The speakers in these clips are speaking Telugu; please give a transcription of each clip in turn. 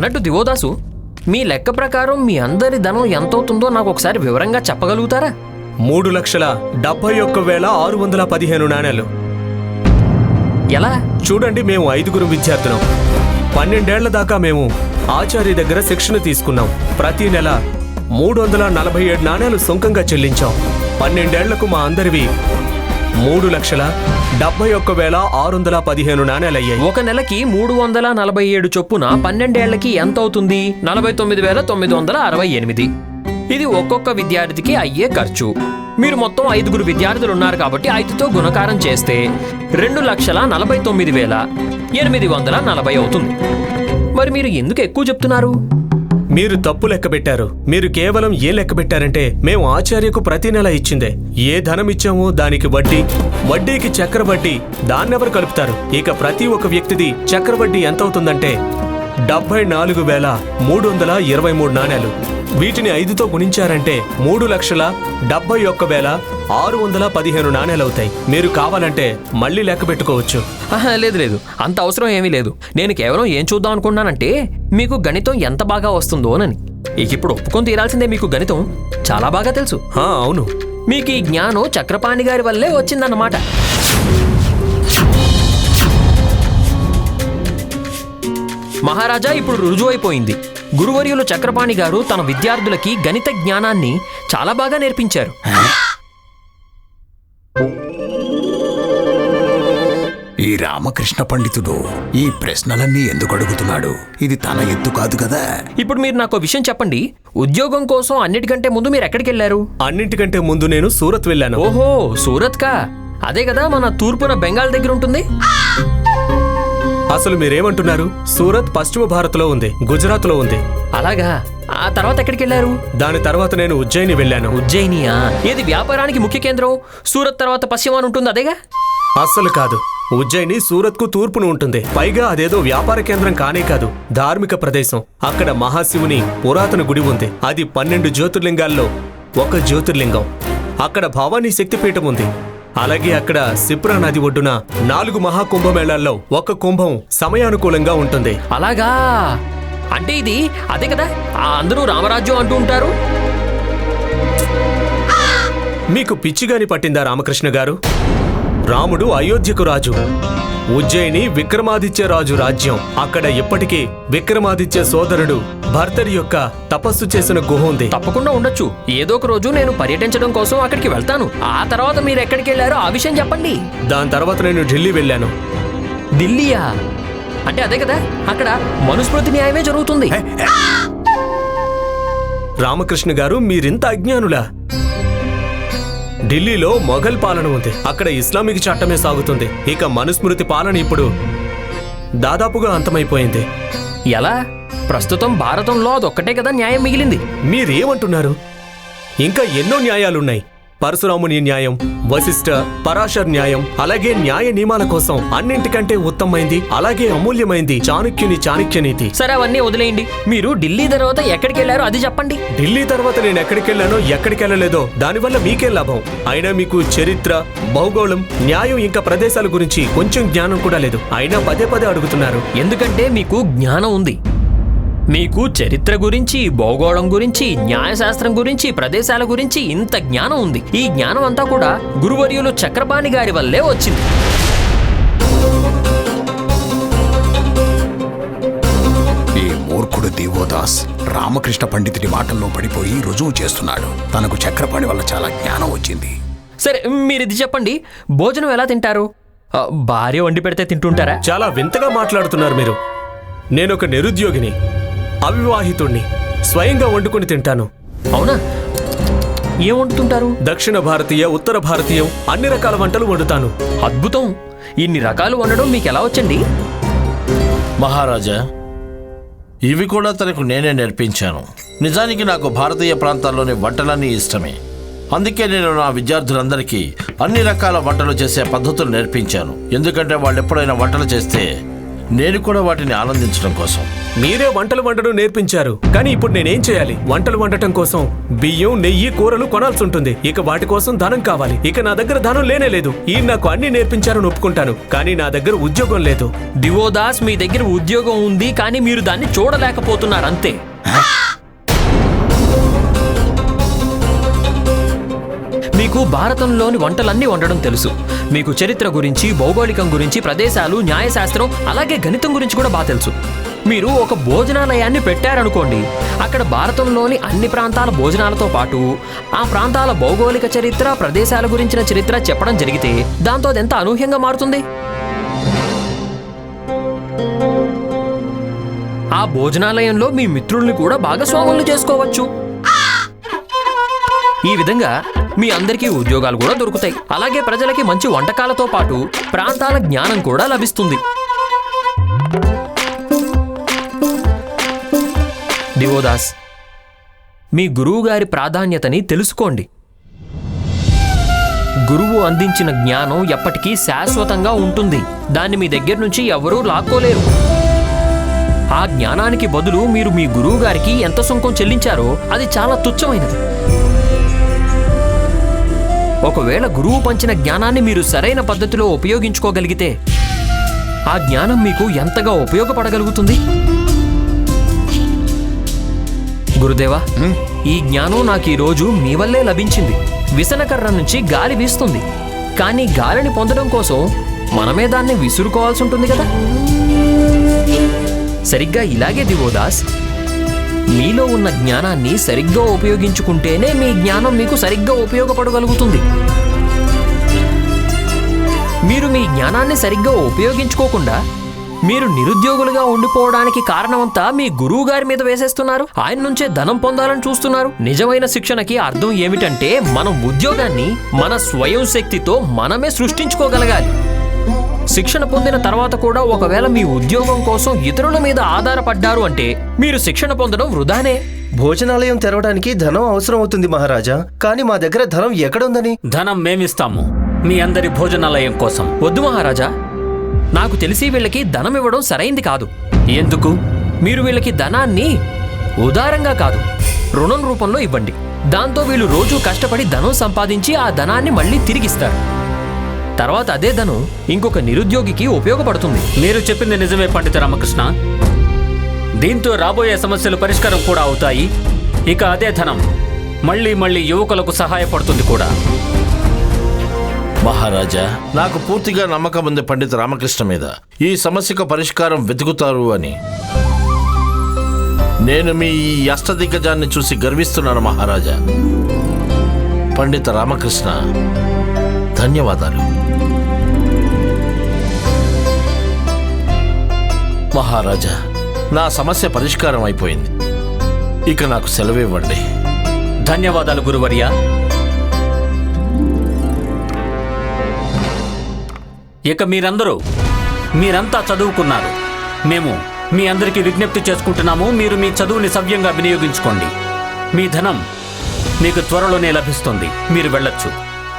అన్నట్టు దివోదాసు మీ లెక్క ప్రకారం మీ అందరి ధనం ఎంత అవుతుందో నాకు ఒకసారి వివరంగా చెప్పగలుగుతారా? మూడు లక్షల డెబ్బై ఒక్క వేల ఆరు వందల పదిహేను నాణేలు. ఎలా? చూడండి మేము ఐదుగురు విద్యార్థులం. పన్నెండేళ్ళ దాకా మేము ఆచార్య దగ్గర శిక్షణ తీసుకున్నాం. ప్రతి నెల మూడు వందల నలభై ఏడు నాణేలు సొంకంగా చెల్లించాం. పన్నెండేళ్ళకు మా అందరివి మూడు లక్షల డెబ్బై ఒక్క వేల ఆరు వందల పదిహేను నాణేలయ్యాయి. ఒక నెలకి మూడు వందల నలభై ఏడు చొప్పున పన్నెండేళ్ళకి ఎంత అవుతుంది? నలభై తొమ్మిది వేల తొమ్మిది వందల అరవై ఎనిమిది. ఇది ఒక్కొక్క విద్యార్థికి అయ్యే ఖర్చు. మీరు మొత్తం ఐదుగురు విద్యార్థులు ఉన్నారు కాబట్టి ఐదుతో గుణకారం చేస్తే రెండు లక్షల నలభై తొమ్మిది వేల ఎనిమిది వందల నలభై అవుతుంది. మరి మీరు ఎందుకు ఎక్కువ చెప్తున్నారు? మీరు తప్పు లెక్క పెట్టారు. మీరు కేవలం ఏ లెక్క పెట్టారంటే మేము ఆచార్యకు ప్రతి నెల ఇచ్చిందే. ఏ ధనం ఇచ్చామో దానికి వడ్డీ వడ్డీకి చక్రవడ్డీ దాన్నెవరు కలుపుతారు? ఇక ప్రతి ఒక్క వ్యక్తిది చక్రవడ్డీ ఎంత అవుతుందంటే డెబ్బై నాలుగు వేల మూడు వందల ఇరవై మూడు నాణేలు. వీటిని ఐదుతో గుణించారంటే మూడు లక్షల డెబ్బై ఒక్క వేల ఆరు వందల పదిహేను నాణేలు అవుతాయి. మీరు కావాలంటే మళ్ళీ లెక్క పెట్టుకోవచ్చు. లేదు లేదు. అంత అవసరం ఏమీ లేదు. నేను కేవలం ఏం చూద్దాం అనుకున్నానంటే మీకు గణితం ఎంత బాగా వస్తుందోనని ఇక ఇప్పుడు ఒప్పుకొని తీరాల్సిందే మీకు గణితం. చాలా బాగా తెలుసు. అవును. మీకు ఈ జ్ఞానం చక్రపాణి గారి వల్లే వచ్చిందన్నమాట. మహారాజా ఇప్పుడు రుజువైపోయింది. గురువర్యులు చక్రపాణి గారు తన విద్యార్థులకి గణిత జ్ఞానాన్ని చాలా బాగా నేర్పించారు. ఈ రామకృష్ణ పండితుడు ఈ ప్రశ్నలన్నీ ఎందుకు అడుగుతున్నాడు? ఇది తన ఎత్తు కాదు కదా? ఇప్పుడు మీరు నాకు విషయం చెప్పండి. ఉద్యోగం కోసం అన్నిటికంటే ముందు మీరు ఎక్కడికి వెళ్ళారు అన్నింటికంటే ముందు నేను సూరత్ వెళ్ళాను. ఓహో సూరత్ కా అదే కదా మన తూర్పున బెంగాల్ దగ్గర ఉంటుంది అసలు మీరేమంటున్నారు? సూరత్ పశ్చిమ భారత్లో ఉంది గుజరాత్లో ఉంది. అలాగా? ఆ తర్వాత ఎక్కడికి వెళ్ళారు? దాని తర్వాత నేను ఉజ్జయిని వెళ్ళాను. ఉజ్జయినియా? ఏది వ్యాపారానికి ముఖ్య కేంద్రం? సూరత్ తర్వాత పశ్చిమాన ఉంటుంది అదేగా? అస్సలు కాదు. ఉజ్జయిని సూరత్కు తూర్పున ఉంటుంది. పైగా అదేదో వ్యాపార కేంద్రం కానే కాదు. ధార్మిక ప్రదేశం. అక్కడ మహాశివుని పురాతన గుడి ఉంది. అది పన్నెండు జ్యోతిర్లింగాల్లో ఒక జ్యోతిర్లింగం. అక్కడ భవానీ శక్తిపీఠం ఉంది. అలాగే అక్కడ సిప్రా నది ఒడ్డున నాలుగు మహాకుంభమేళాల్లో ఒక కుంభం సమయానుకూలంగా ఉంటుంది. అలాగా? అంటే ఇది అదే కదా? ఆ అందరూ రామరాజ్యం అంటూ ఉంటారు? మీకు పిచ్చిగాని పట్టిందా రామకృష్ణ గారు? రాముడు అయోధ్యకు రాజు. ఉజ్జయిని విక్రమాదిత్య రాజు రాజ్యం. అక్కడ ఇప్పటికీ విక్రమాదిత్య సోదరుడు భర్తరి యొక్క తపస్సు చేసిన గుహ ఉంది. తప్పకుండా ఉండొచ్చు. ఏదో ఒక రోజు నేను పర్యటించడం కోసం అక్కడికి వెళ్తాను. ఆ తర్వాత మీరు ఎక్కడికి వెళ్ళారో ఆ విషయం చెప్పండి. దాని తర్వాత నేను ఢిల్లీ వెళ్ళాను. ఢిల్లీయా? అంటే అదే కదా అక్కడ మనుస్మృతి న్యాయమే జరుగుతుంది. రామకృష్ణ గారు మీరింత అజ్ఞానులా? ఢిల్లీలో మొఘల్ పాలన ఉంది. అక్కడ ఇస్లామిక్ చట్టమే సాగుతుంది. ఇక మనుస్మృతి పాలన ఇప్పుడు దాదాపుగా అంతమైపోయింది. ఎలా? ప్రస్తుతం భారతంలో అదొక్కటే కదా న్యాయం మిగిలింది. మీరేమంటున్నారు? ఇంకా ఎన్నో న్యాయాలున్నాయి. పరశురాముని న్యాయం వశిష్ఠ పరాశర్ న్యాయం అలాగే న్యాయ నియమాల కోసం అన్నింటికంటే ఉత్తమైంది అలాగే అమూల్యమైంది చాణక్యుని చాణక్య నీతి. సరే అవన్నీ వదిలేయండి. మీరు ఢిల్లీ తర్వాత ఎక్కడికి వెళ్ళారో అది చెప్పండి. ఢిల్లీ తర్వాత నేను ఎక్కడికి వెళ్ళానో ఎక్కడికి వెళ్ళలేదో దానివల్ల మీకేం లాభం? అయినా మీకు చరిత్ర భౌగోళం న్యాయం ఇంకా ప్రదేశాల గురించి కొంచెం జ్ఞానం కూడా లేదు. అయినా పదే పదే అడుగుతున్నారు. ఎందుకంటే మీకు జ్ఞానం ఉంది. మీకు చరిత్ర గురించి భూగోళం గురించి న్యాయశాస్త్రం గురించి ప్రదేశాల గురించి ఇంత జ్ఞానం ఉంది. ఈ జ్ఞానం అంతా కూడా గురువర్యులు చక్రపాణి గారి వల్లే వచ్చింది. ఈ మూర్ఖుడు దేవోదాస్ రామకృష్ణ పండితుడి మాటల్లో పడిపోయి రుజువు చేస్తున్నాడు. తనకు చక్రపాణి వల్ల చాలా జ్ఞానం వచ్చింది. సరే మీరు ఇది చెప్పండి. భోజనం ఎలా తింటారు? భార్య వండి పెడితే తింటుంటారా? చాలా వింతగా మాట్లాడుతున్నారు మీరు. నేను ఒక నిరుద్యోగిని. అవివాహితుణ్ణి. స్వయంగా వండుకొని తింటాను. అవునా? ఏం వండుతుంటారు? దక్షిణ భారతీయ ఉత్తర భారతీయం అన్ని రకాల వంటలు వండుతాను. అద్భుతం. ఇన్ని రకాలు వండడం మీకు ఎలా వచ్చండి? మహారాజా ఇవి కూడా తనకు నేనే నేర్పించాను. నిజానికి నాకు భారతీయ ప్రాంతాల్లోని వంటలన్నీ ఇష్టమే. అందుకే నేను నా విద్యార్థులందరికీ అన్ని రకాల వంటలు చేసే పద్ధతులు నేర్పించాను. ఎందుకంటే వాళ్ళు ఎప్పుడైనా వంటలు చేస్తే నేను కూడా వాటిని ఆనందించడం కోసం. మీరే వంటలు వండడం నేర్పించారు. కానీ ఇప్పుడు నేనేం చేయాలి? వంటలు వండటం కోసం బియ్యం నెయ్యి కూరలు కొనాల్సి ఉంటుంది. ఇక వాటి కోసం ధనం కావాలి. ఇక నా దగ్గర ధనం లేనే లేదు. ఈ నాకు అన్ని నేర్పించారని ఒప్పుకుంటాను. కానీ నా దగ్గర ఉద్యోగం లేదు. దివోదాస్ మీ దగ్గర ఉద్యోగం ఉంది కానీ మీరు దాన్ని చూడలేకపోతున్నారు అంతే మీకు భారతంలోని వంటలన్నీ వండడం తెలుసు. మీకు చరిత్ర గురించి భౌగోళికం గురించి ప్రదేశాలు న్యాయశాస్త్రం అలాగే గణితం గురించి కూడా బాగా తెలుసు. మీరు ఒక భోజనాలయాన్ని పెట్టారనుకోండి అక్కడ భారతంలోని అన్ని ప్రాంతాల భోజనాలతో పాటు ఆ ప్రాంతాల భౌగోళిక చరిత్ర ప్రదేశాల గురించిన చరిత్ర చెప్పడం జరిగితే దాంతో అది ఎంత అనూహ్యంగా మారుతుంది? ఆ భోజనాలయంలో మీ మిత్రుల్ని కూడా భాగస్వాములు చేసుకోవచ్చు. ఈ విధంగా మీ అందరికీ ఉద్యోగాలు కూడా దొరుకుతాయి. అలాగే ప్రజలకి మంచి వంటకాలతో పాటు ప్రాంతాల జ్ఞానం కూడా లభిస్తుంది. దివోదాస్ మీ గురువు గారి ప్రాధాన్యతని తెలుసుకోండి. గురువు అందించిన జ్ఞానం ఎప్పటికీ శాశ్వతంగా ఉంటుంది. దాన్ని మీ దగ్గర నుంచి ఎవరూ లాక్కోలేరు. ఆ జ్ఞానానికి బదులు మీరు మీ గురువు గారికి ఎంత సుంకం చెల్లించారో అది చాలా తుచ్చమైనది. ఒకవేళ గురువు పంచిన జ్ఞానాన్ని మీరు సరైన పద్ధతిలో ఉపయోగించుకోగలిగితే ఆ జ్ఞానం మీకు ఎంతగా ఉపయోగపడగలుగుతుంది? గురుదేవా ఈ జ్ఞానం నాకు ఈ రోజు మీ వల్లే లభించింది. విసనకర్ర నుంచి గాలి వీస్తుంది. కానీ గాలిని పొందడం కోసం మనమే దాన్ని విసురుకోవాల్సి ఉంటుంది కదా? సరిగ్గా ఇలాగే దివోదాస్ మీలో ఉన్న జ్ఞానాన్ని సరిగ్గా ఉపయోగించుకుంటేనే మీ జ్ఞానం మీకు సరిగ్గా ఉపయోగపడగలుగుతుంది. మీరు మీ జ్ఞానాన్ని సరిగ్గా ఉపయోగించుకోకుండా మీరు నిరుద్యోగులుగా ఉండిపోవడానికి కారణమంతా మీ గురువు గారి మీద వేసేస్తున్నారు. ఆయన నుంచే ధనం పొందాలని చూస్తున్నారు. నిజమైన శిక్షణకి అర్థం ఏమిటంటే మనం ఉద్యోగాన్ని మన స్వయం శక్తితో మనమే సృష్టించుకోగలగాలి. శిక్షణ పొందిన తర్వాత కూడా ఒకవేళ మీ ఉద్యోగం కోసం ఇతరుల మీద ఆధారపడ్డారు అంటే మీరు శిక్షణ పొందడం వృధానే. భోజనాలయం తెరవడానికి ధనం అవసరం అవుతుంది మహారాజా. కానీ మా దగ్గర ధనం ఎక్కడుందని? ధనం మేమిస్తాము. మీ అందరి భోజనాలయం కోసం. వద్దు మహారాజా. నాకు తెలిసి వీళ్ళకి ధనం ఇవ్వడం సరైంది కాదు. ఎందుకు? మీరు వీళ్ళకి ధనాన్ని ఉదారంగా కాదు రుణం రూపంలో ఇవ్వండి. దాంతో వీళ్ళు రోజు కష్టపడి ధనం సంపాదించి ఆ ధనాన్ని మళ్ళీ తిరిగిస్తారు. తర్వాత అదే ధనం ఇంకొక నిరుద్యోగికి ఉపయోగపడుతుంది. మీరు చెప్పింది నిజమే పండిత రామకృష్ణ. దీంతో రాబోయే సమస్యలు పరిష్కారం కూడా అవుతాయి. ఇక అదే ధనం. మళ్ళీ మళ్ళీ యువకులకు సహాయపడుతుంది కూడా. మహారాజా నాకు పూర్తిగా నమ్మకం ఉంది పండిత రామకృష్ణ మీద. ఈ సమస్యకు పరిష్కారం వెతుకుతారు అని. నేను మీ ఈ అష్టదిగ్గజాన్ని చూసి గర్విస్తున్నాను మహారాజా. పండిత రామకృష్ణ ధన్యవాదాలు. మహారాజా నా సమస్య పరిష్కారం అయిపోయింది. ఇక నాకు సెలవు ఇవ్వండి ధన్యవాదాలు గురువర్య. ఇక మీరందరూ మీరంతా చదువుకున్నారు. మేము మీ అందరికీ విజ్ఞప్తి చేసుకుంటున్నాము మీరు మీ చదువుని సవ్యంగా వినియోగించుకోండి. మీ ధనం మీకు త్వరలోనే లభిస్తుంది. మీరు వెళ్ళొచ్చు.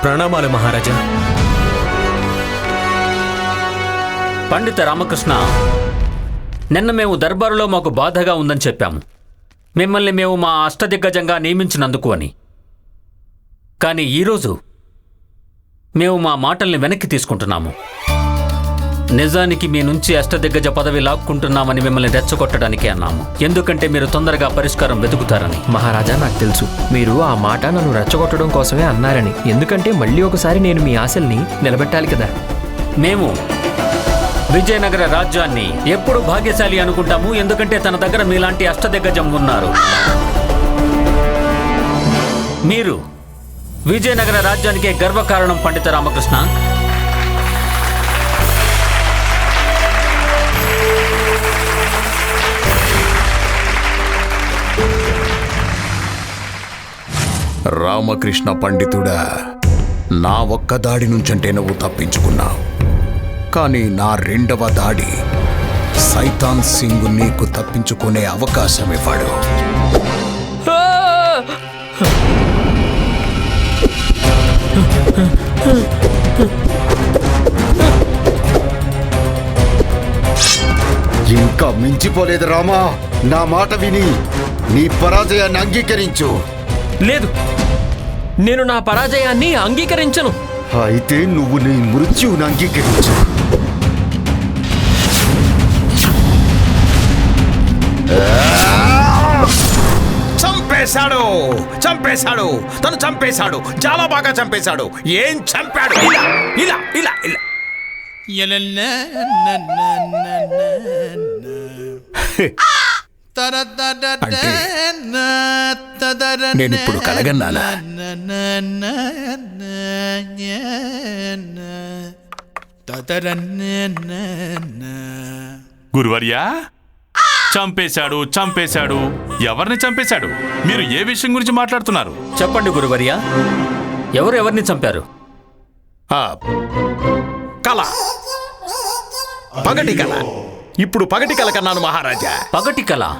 ప్రణామాలు మహారాజా. పండిత రామకృష్ణ నిన్న మేము దర్బారులో మాకు బాధగా ఉందని చెప్పాము. మిమ్మల్ని మేము మా అష్టదిగ్గజంగా నియమించినందుకు అని. కానీ ఈరోజు మేము మా మాటల్ని వెనక్కి తీసుకుంటున్నాము. నిజానికి మీ నుంచి అష్టదిగ్గజ పదవి లాక్కుంటున్నామని మిమ్మల్ని రెచ్చగొట్టడానికి అన్నాము. ఎందుకంటే మీరు తొందరగా పరిష్కారం వెతుకుతారని. మహారాజా నాకు తెలుసు. మీరు ఆ మాట నన్ను రెచ్చగొట్టడం కోసమే అన్నారని. ఎందుకంటే మళ్ళీ ఒకసారి నేను మీ ఆశల్ని నిలబెట్టాలి కదా. మేము విజయనగర రాజ్యాన్ని ఎప్పుడు భాగ్యశాలి అనుకుంటాము? ఎందుకంటే తన దగ్గర మీలాంటి అష్టదిగ్గజం ఉన్నారు. మీరు విజయనగర రాజ్యానికే గర్వకారణం పండిత రామకృష్ణ. రామకృష్ణ పండితుడా నా ఒక్క దాడి నుంచంటే నువ్వు తప్పించుకున్నావు. కానీ నా రెండవ దాడి. సైతాన్ సింగ్ నీకు తప్పించుకునే అవకాశం ఇవ్వడు ఇంకా మించిపోలేదు రామా. నా మాట విని నీ పరాజయాన్ని అంగీకరించు. లేదు. నేను నా పరాజయాన్ని అంగీకరించను. అయితే నువ్వు నీ మృత్యువుని అంగీకరించు. చంపేశాడు చంపేశాడు తను చంపేశాడు చాలా బాగా చంపేశాడు. ఏం చంపాడు? ఇలా ఇలా ఇలా ఇలా. నేను ఇప్పుడు కలగన్నానా? గురువర్యా? చంపేశాడు చంపేశాడు. ఎవరిని చంపేశాడు? మీరు ఏ విషయం గురించి మాట్లాడుతున్నారు? చెప్పండి గురువర్య. ఎవరు ఎవరిని చంపారు? ఆ, కళ. పగటి కళ. ఇప్పుడు పగటి కళ కన్నాను మహారాజా. పగటి కళ.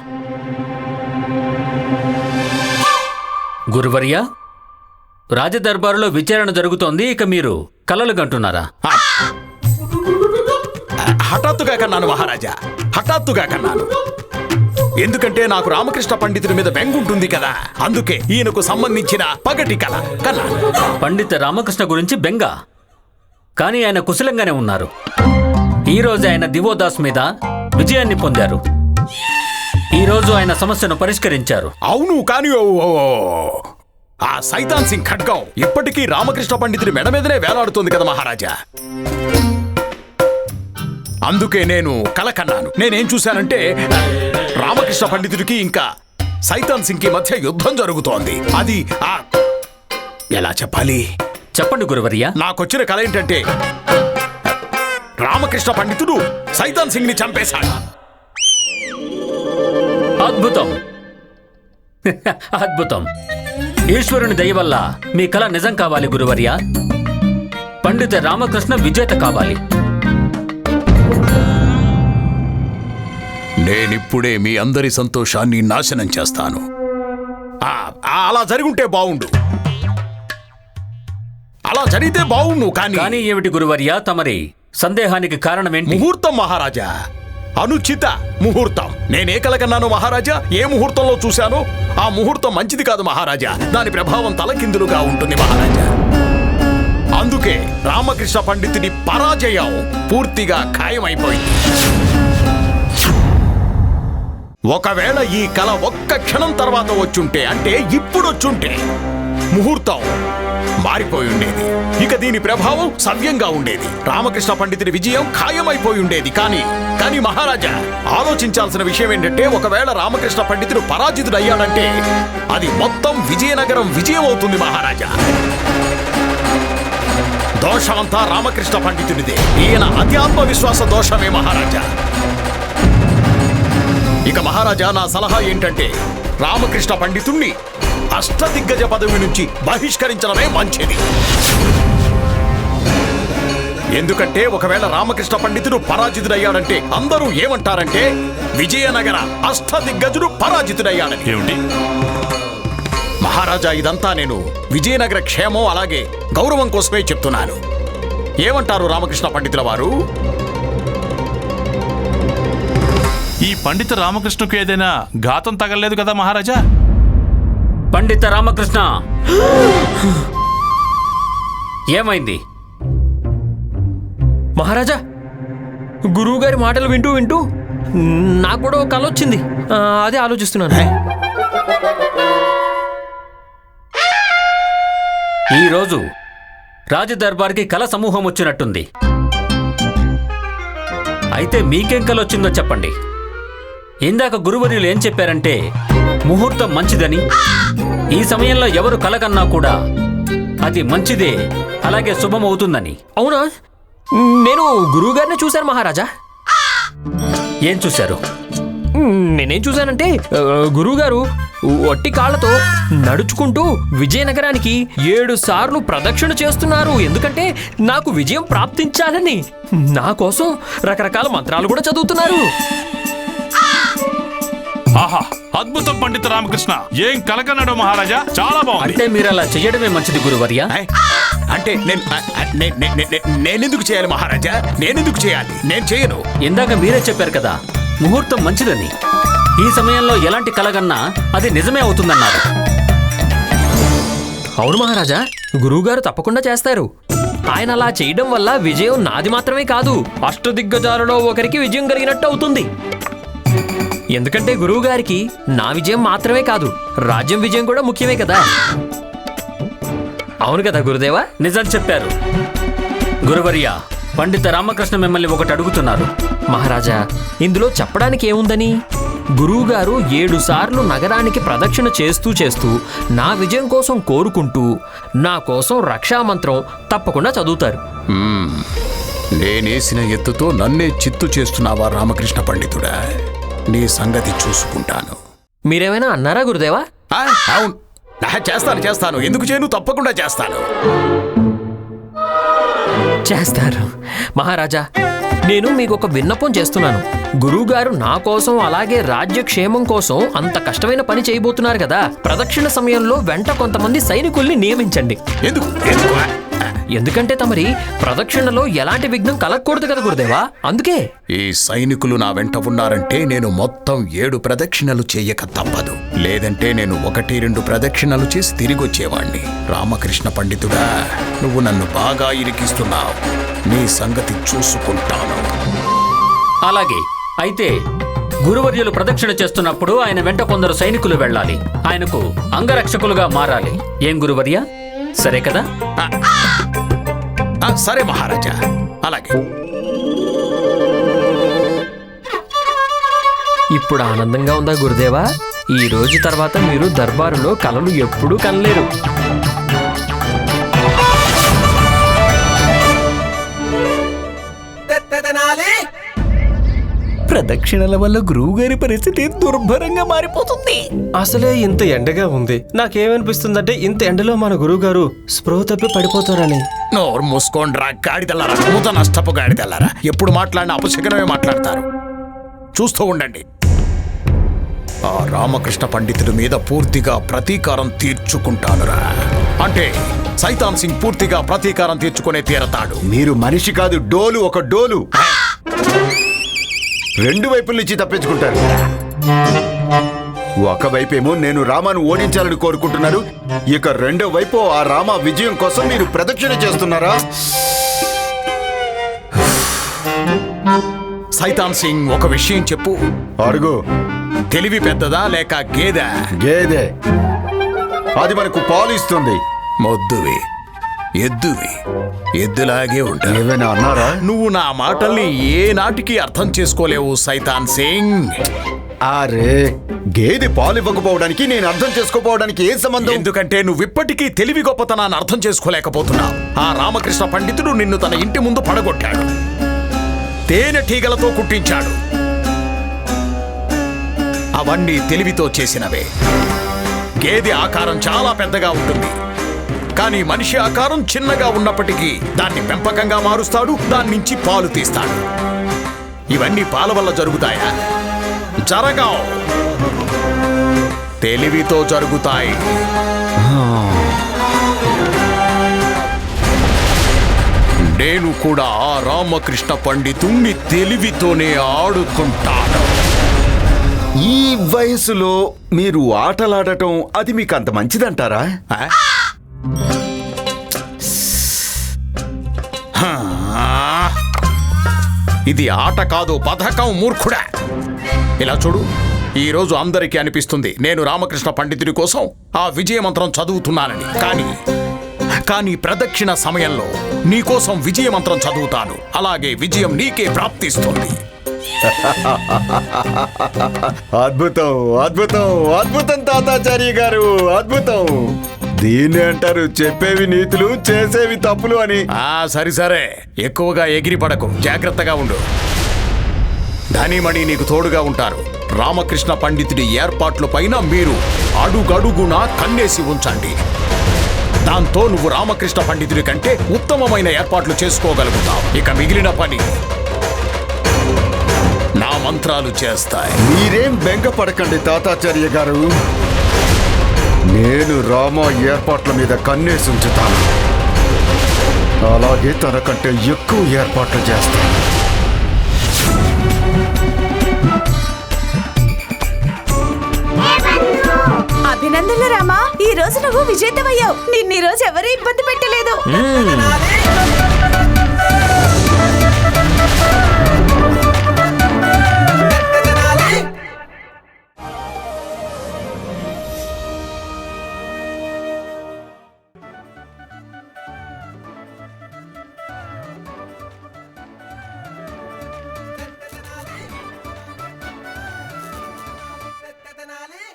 గురువర్య రాజదర్బారులో విచారణ జరుగుతోంది ఇక మీరు కలలు కంటున్నారా? హఠాత్తుగా కన్నాను మహారాజా. హఠాత్తుగా కన్నాను. ఎందుకంటే నాకు రామకృష్ణ పండితుడి మీద బెంగుంటుంది కదా. అందుకే ఈయనకు సంబంధించిన పగటి కళ కన్నాను పండిత రామకృష్ణ గురించి బెంగ. కానీ ఆయన కుశలంగానే ఉన్నారు. ఈ రోజు ఆయన దివోదాస్ మీద విజయాన్ని పొందారు. ఈ రోజు ఆయన సమస్యను పరిష్కరించారు. అవును కానీ. ఆ సైతాన్ సింగ్ ఖడ్గం ఇప్పటికీ రామకృష్ణ పండితుడి మెడ మీదనే వేలాడుతోంది కదా మహారాజా. అందుకే నేను కల కన్నాను నేనేం చూశానంటే రామకృష్ణ పండితుడికి ఇంకా సైతాన్ సింగ్కి మధ్య యుద్ధం జరుగుతోంది. అది ఆ ఎలా చెప్పాలి? చెప్పండి గురువర్య. నాకొచ్చిన కల ఏంటంటే రామకృష్ణ పండితుడు సైతాన్ సింగ్ని చంపేశాడు. అద్భుతం. అద్భుతం. ఈశ్వరుని దయ వల్ల మీ కళ నిజం కావాలి గురువర్య. పండిత రామకృష్ణ విజేత కావాలి. నేనిప్పుడే మీ అందరి సంతోషాన్ని నాశనం చేస్తాను. అలా జరుగుంటే బావుండు. అలా జరిగితే బావుండు కానీ కానీ ఏమిటి గురువర్య తమరి సందేహానికి కారణమేంటి ముహూర్తం మహారాజా. అనుచిత ముహూర్తం. నేనే కలకన్నాను మహారాజా. ఏ ముహూర్తంలో చూశాను ఆ ముహూర్తం మంచిది కాదు మహారాజా. దాని ప్రభావం తలకిందులుగా ఉంటుంది మహారాజా. అందుకే రామకృష్ణ పండితుడి పరాజయం పూర్తిగా ఖాయమైపోయింది. ఒకవేళ ఈ కళ ఒక్క క్షణం తర్వాత వచ్చుంటే అంటే ఇప్పుడు వచ్చుంటే ముహూర్తం మారిపోయి ఉండేది. ఇక దీని ప్రభావం సవ్యంగా ఉండేది. రామకృష్ణ పండితుడి విజయం ఖాయమైపోయి ఉండేది. కానీ కానీ మహారాజా ఆలోచించాల్సిన విషయం ఏంటంటే ఒకవేళ రామకృష్ణ పండితుడు పరాజితుడు అయ్యాడంటే అది మొత్తం విజయనగరం విజయం అవుతుంది మహారాజా. దోషమంతా రామకృష్ణ పండితుడిదే. ఈయన అతి ఆత్మవిశ్వాస దోషమే మహారాజా. ఇక మహారాజా నా సలహా ఏంటంటే రామకృష్ణ పండితుణ్ణి అష్టదిగ్గజ పదవి నుంచి బహిష్కరించడమే మంచిది. ఎందుకంటే ఒకవేళ రామకృష్ణ పండితుడు పరాజితుడయ్యాడంటే అందరూ ఏమంటారంటే విజయనగర అష్టదిగ్గజుడు పరాజితుడయ్యాడని. ఏమిటి? మహారాజా ఇదంతా నేను విజయనగర క్షేమం అలాగే గౌరవం కోసమే చెప్తున్నాను. ఏమంటారు రామకృష్ణ పండితుల వారు? ఈ పండిత రామకృష్ణకు ఏదైనా ఘాతం తగలలేదు కదా మహారాజా? పండిత రామకృష్ణ! ఏమైంది? మహారాజా గురువు గారి మాటలు వింటూ వింటూ నాకు కూడా ఒక కల వచ్చింది. అదే ఆలోచిస్తున్నాను. ఈ రోజు రాజదర్బార్కి కళ సమూహం వచ్చినట్టుంది. అయితే మీకేం కల వచ్చిందో చెప్పండి. ఇందాక గురువర్యులు ఏం చెప్పారంటే ముహూర్తం మంచిదని. ఈ సమయంలో ఎవరు కల కన్నా కూడా అది మంచిదే అలాగే శుభమవుతుందని. అవునా? నేను గురువు గారిని చూశాను మహారాజా. ఏం చూశారు? నేనేం చూశానంటే గురువు గారు ఒట్టి కాళ్ళతో నడుచుకుంటూ విజయనగరానికి ఏడు సార్లు ప్రదక్షిణ చేస్తున్నారు. ఎందుకంటే నాకు విజయం ప్రాప్తించాలని నా కోసం రకరకాల మంత్రాలు కూడా చదువుతున్నారు. ఆహా అద్భుతం పండిత రామకృష్ణ. ఏం కలకన్నాడు మహారాజా? చాలా బాగుంది. అంటే మీరు అలా చెయ్యడమే మంచిది గురువర్య? ఐ, అంటే నేను ఆ, ఆ, నే- నే- నే- నే- నేనెందుకు చేయాలి మహారాజా? నేనెందుకు చేయాలి? నేను చేయను. ఇందాక మీరే చెప్పారు కదా ముహూర్తం మంచిదని. ఈ సమయంలో ఎలాంటి కలగన్నా అది నిజమే అవుతుందన్నారు. అవును మహారాజా గురువుగారు తప్పకుండా చేస్తారు. ఆయన అలా చేయడం వల్ల విజయం నాది మాత్రమే కాదు అష్టదిగ్గజాలలో ఒకరికి విజయం కలిగినట్టు అవుతుంది. ఎందుకంటే గురువుగారికి నా విజయం మాత్రమే కాదు రాజ్యం విజయం కూడా ముఖ్యమే కదా. అవును కదా గురుదేవా? నిజం చెప్పారు. గురువర్య పండిత రామకృష్ణ మిమ్మల్ని ఒకటి అడుగుతున్నారు. మహారాజా ఇందులో చెప్పడానికి ఏముందని? గురువుగారు ఏడు సార్లు నగరానికి ప్రదక్షిణ చేస్తూ చేస్తూ నా విజయం కోసం కోరుకుంటూ నా కోసం రక్షామంత్రం తప్పకుండా చదువుతారు. నేనేసిన ఎత్తుతో నన్నే చిత్తు చేస్తున్నావా రామకృష్ణ పండితుడా? నీ సంగతి చూసుకుంటాను. మీరేమైనా అన్నారా గురుదేవా? అవును. చేస్తాను చేస్తాను. ఎందుకు చేయను? తప్పకుండా చేస్తాను. చేస్తారు. మహారాజా నేను మీకు ఒక విన్నపం చేస్తున్నాను. గురువుగారు నా కోసం అలాగే రాజ్యక్షేమం కోసం అంత కష్టమైన పని చేయబోతున్నారు కదా. ప్రదక్షిణ సమయంలో వెంట కొంతమంది సైనికుల్ని నియమించండి. ఎందుకు? ఎందుకు? ఎందుకంటే తమరి ప్రదక్షిణలో ఎలాంటి విఘ్నం కలగకూడదు కదా గురుదేవా? అందుకే. ఈ సైనికులు నా వెంట ఉన్నారంటే నేను మొత్తం ఏడు ప్రదక్షిణలు చెయ్యక తప్పదు. లేదంటే నేను ఒకటి రెండు ప్రదక్షిణలు చేసి తిరిగి వచ్చేవాణ్ణి రామకృష్ణ పండితుడా నువ్వు నన్ను బాగా ఇరికిస్తున్నావు. నీ సంగతి చూసుకుంటాను. అలాగే. అయితే గురువర్యులు ప్రదక్షిణ చేస్తున్నప్పుడు ఆయన వెంట కొందరు సైనికులు వెళ్ళాలి. ఆయనకు అంగరక్షకులుగా మారాలి. ఏం గురువర్య? సరే కదా? సరే మహారాజా. అలాగే. ఇప్పుడు ఆనందంగా ఉందా గురుదేవా? ఈ రోజు తర్వాత మీరు దర్బారులో కలలు ఎప్పుడూ కనలేరు. ప్రదక్షిణల వల్ల గురువుగారి పరిస్థితి దుర్భరంగా మారిపోతుంది. అసలే ఇంత ఎండగా ఉంది. నాకేమనిపిస్తుందంటే ఇంత ఎండలో మన గురువుగారు స్పృహ తప్పి పడిపోతారని. నోరు మూసుకోండ్రా గాడిదల్లారా మూత నష్టపు గాడిదల్లారా ఎప్పుడు మాట్లాడినా అపశకనమే మాట్లాడతారు. చూస్తూ ఉండండి. ఆ రామకృష్ణ పండితుడి మీద పూర్తిగా ప్రతీకారం తీర్చుకుంటానురా. అంటే సైతాన్ సింగ్ పూర్తిగా ప్రతీకారం తీర్చుకునే తీరతాడు. మీరు మనిషి కాదు డోలు ఒక డోలు. రెండు వైపుల నుంచి తప్పించుకుంటారు. ఒకవైపేమో నేను రామాను ఓడించాలని కోరుకుంటున్నారు. ఇక రెండో వైపు ఆ రామ విజయం కోసం మీరు ప్రదక్షిణ చేస్తున్నారా? సైతాన్ సింగ్ ఒక విషయం చెప్పు. అడుగు. తెలివి పెద్దదా లేక గేదె? గేదె. అది మనకు పాలు ఇస్తుంది. మొద్దువి. ఎద్దువి. ఎద్దులాగే ఉంటా ఏమైనా అన్నారా? నువ్వు నా మాటల్ని ఏ నాటికి అర్థం చేసుకోలేవు సైతాన్ సింగ్. అరే గేదె పాలు ఇవ్వకపోవడానికి నేను అర్థం చేసుకోపోవడానికి ఏ సంబంధం? ఎందుకంటే నువ్వు ఇప్పటికీ తెలివి గొప్పతనాన్ని అర్థం చేసుకోలేకపోతున్నావు. ఆ రామకృష్ణ పండితుడు నిన్ను తన ఇంటి ముందు పడగొట్టాడు. తేనెటీగలతో కుట్టించాడు. అవన్నీ తెలివితో చేసినవే. గేదె ఆకారం చాలా పెద్దగా ఉంటుంది. కానీ మనిషి ఆకారం చిన్నగా ఉన్నప్పటికీ దాన్ని పెంపకంగా మారుస్తాడు దాని నుంచి పాలు తీస్తాడు. ఇవన్నీ పాల వల్ల జరుగుతాయా? జరగావు. తెలివితో జరుగుతాయి. నేను కూడా ఆ రామకృష్ణ పండితుణ్ణి తెలివితోనే ఆడుకుంటాను. ఈ వయసులో మీరు ఆటలాడటం అది మీకు అంత మంచిదంటారా. ఇది ఆట కాదు పథకం మూర్ఖుడా. ఇలా చూడు ఈరోజు అందరికీ అనిపిస్తుంది నేను రామకృష్ణ పండితుడి కోసం ఆ విజయమంత్రం చదువుతున్నానని. కానీ కానీ ప్రదక్షిణ సమయంలో నీకోసం విజయమంత్రం చదువుతాను. అలాగే విజయం నీకే ప్రాప్తిస్తుంది. అద్భుతం అద్భుతం అద్భుతం తాతాచార్య గారు అద్భుతం. దీన్ని అంటారు. చెప్పేవి నీతులు చేసేవి తప్పులు అని. ఆ సరి సరే. ఎక్కువగా ఎగిరి పడకు. జాగ్రత్తగా ఉండు. ధనిమణి నీకు తోడుగా ఉంటారు. రామకృష్ణ పండితుడి ఏర్పాట్ల పైన మీరు అడుగడుగునా కన్నేసి ఉంచండి. దాంతో నువ్వు రామకృష్ణ పండితుడి కంటే ఉత్తమమైన ఏర్పాట్లు చేసుకోగలుగుతావు. ఇక మిగిలిన పని నా మంత్రాలు చేస్తాయి. మీరేం బెంగ పడకండి తాతాచార్య గారు. నేను రామా ఏర్పాట్ల మీద కన్నేసి ఉంచుతాను. అలాగే తనకంటే ఎక్కువ ఏర్పాట్లు చేస్తాను అభినందనలు రామా ఈ రోజు నువ్వు విజేతమయ్యావు నిన్న ఈ రోజు ఎవరు ఇబ్బంది పెట్టలేదు.